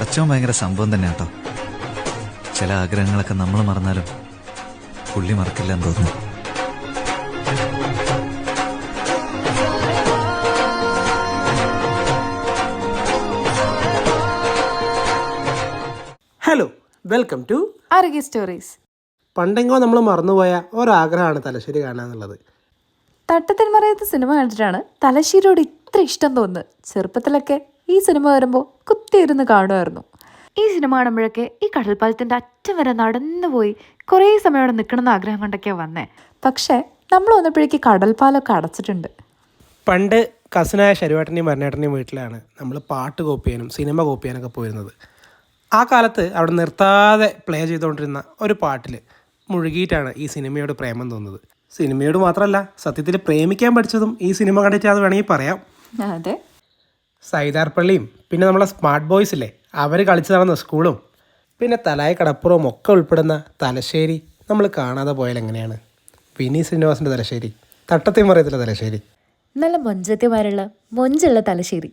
അച്ഛൻ ഭയങ്കര സംഭവം തന്നെ കേട്ടോ ചില ആഗ്രഹങ്ങളൊക്കെ നമ്മൾ മറന്നാലും പുള്ളി മറക്കില്ല എന്ന് തോന്നുന്നു. Hello welcome to Arogya stories പണ്ടെങ്കോ നമ്മൾ മറന്നുപോയ ഒരാഗ്രഹമാണ് തലശ്ശേരി കാണാന്നുള്ളത് തട്ടത്തിന്മറയത്ത് സിനിമ കണ്ടിട്ടാണ് തലശ്ശേരിയോട് ഇത്ര ഇഷ്ടം തോന്നുന്നത്. ചെറുപ്പത്തിലൊക്കെ ഈ സിനിമ വരുമ്പോൾ കുത്തിയിരുന്ന് കാണുമായിരുന്നു. ഈ സിനിമ കാണുമ്പോഴൊക്കെ ഈ കടൽപ്പാലത്തിന്റെ അറ്റം വരെ നടന്നു പോയി. കുറേ സമയം അവിടെ നിൽക്കണമെന്ന് ആഗ്രഹം കൊണ്ടൊക്കെയാണ് വന്നേ. പക്ഷേ നമ്മൾ വന്നപ്പോഴേക്ക് കടൽപ്പാലമൊക്കെ അടച്ചിട്ടുണ്ട്. പണ്ട് കസിനായ ശരുവേട്ടനെയും മരണേട്ടനെയും വീട്ടിലാണ് നമ്മൾ പാട്ട് കോപ്പി ചെയ്യാനും സിനിമ കോപ്പി ചെയ്യാനൊക്കെ പോയിരുന്നത്. ആ കാലത്ത് അവിടെ നിർത്താതെ പ്ലേ ചെയ്തുകൊണ്ടിരുന്ന ഒരു പാട്ടിൽ മുഴുകിയിട്ടാണ് ഈ സിനിമയോട് പ്രേമം തോന്നുന്നത്. സിനിമയോട് മാത്രമല്ല സത്യത്തിൽ പ്രേമിക്കാൻ പഠിച്ചതും ഈ സിനിമ കണ്ടിട്ടാന്ന് വേണമെങ്കിൽ പറയാം. അതെ. സൈതാർപ്പള്ളിയും പിന്നെ നമ്മളെ സ്മാർട്ട് ബോയ്സ് ഇല്ലേ അവർ കളിച്ചു നടന്ന സ്കൂളും പിന്നെ തലായ കടപ്പുറവും ഒക്കെ ഉൾപ്പെടുന്ന തലശ്ശേരി നമ്മൾ കാണാതെ പോയാൽ എങ്ങനെയാണ്? വിനി ശ്രീനിവാസിന്റെ തലശ്ശേരി തട്ടത്തിമറിയത്തിലെ തലശ്ശേരി. നല്ല മൊഞ്ചത്യമാരുള്ള മൊഞ്ചുള്ള തലശ്ശേരി.